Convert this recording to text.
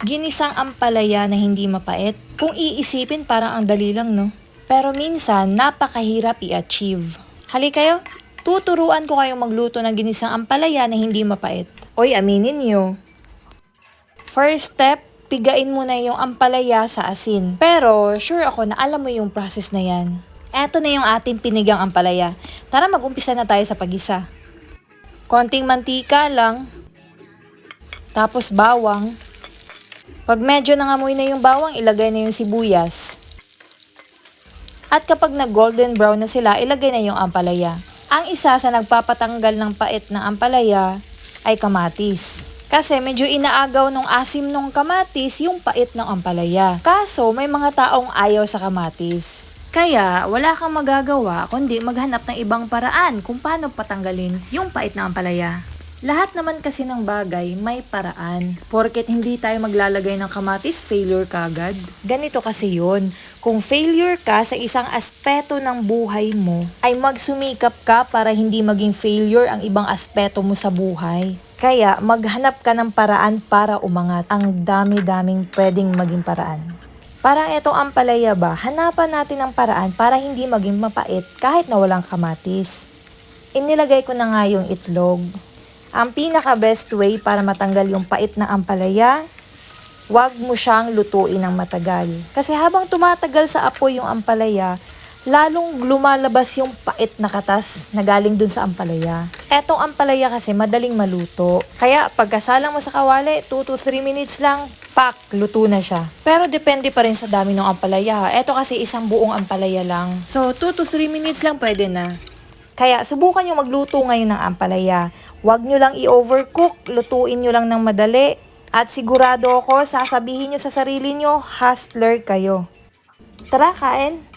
Ginisang ampalaya na hindi mapait. Kung iisipin parang ang dali lang no? Pero minsan napakahirap i-achieve. Hali kayo, tuturuan ko kayong magluto ng ginisang ampalaya na hindi mapait. Oy, aminin nyo. First step, pigain mo na yung ampalaya sa asin. Pero sure ako na alam mo yung process na yan. Eto na yung ating pinigang ampalaya. Tara mag-umpisa na tayo sa pagisa. Konting mantika lang. Tapos bawang. Pag medyo nangamoy na yung bawang, ilagay na yung sibuyas. At kapag nag-golden brown na sila, ilagay na yung ampalaya. Ang isa sa nagpapatanggal ng pait ng ampalaya ay kamatis. Kasi medyo inaagaw nung asim nung kamatis yung pait ng ampalaya. Kaso may mga taong ayaw sa kamatis. Kaya wala kang magagawa kundi maghanap ng ibang paraan kung paano patanggalin yung pait ng ampalaya. Lahat naman kasi ng bagay may paraan. Porket hindi tayo maglalagay ng kamatis, failure ka agad. Ganito kasi yun. Kung failure ka sa isang aspeto ng buhay mo, ay magsumikap ka para hindi maging failure ang ibang aspeto mo sa buhay. Kaya maghanap ka ng paraan para umangat. Ang dami-daming pwedeng maging paraan. Parang itong ampalaya ba, hanapan natin ng paraan para hindi maging mapait kahit na walang kamatis. Inilagay ko na nga yung itlog. Ang pinaka best way para matanggal yung pait na ampalaya, wag mo siyang lutuin ng matagal. Kasi habang tumatagal sa apoy yung ampalaya, lalong lumalabas yung pait na katas na galing dun sa ampalaya. Etong ampalaya kasi madaling maluto. Kaya pagkasalang mo sa kawali, 2 to 3 minutes lang, pak, luto na siya. Pero depende pa rin sa dami ng ampalaya. Eto kasi isang buong ampalaya lang. So 2 to 3 minutes lang pwede na. Kaya subukan nyo magluto ngayon ng ampalaya. Huwag nyo lang i-overcook, lutuin nyo lang ng madali. At sigurado ako, sasabihin nyo sa sarili nyo, hustler kayo. Tara, kain!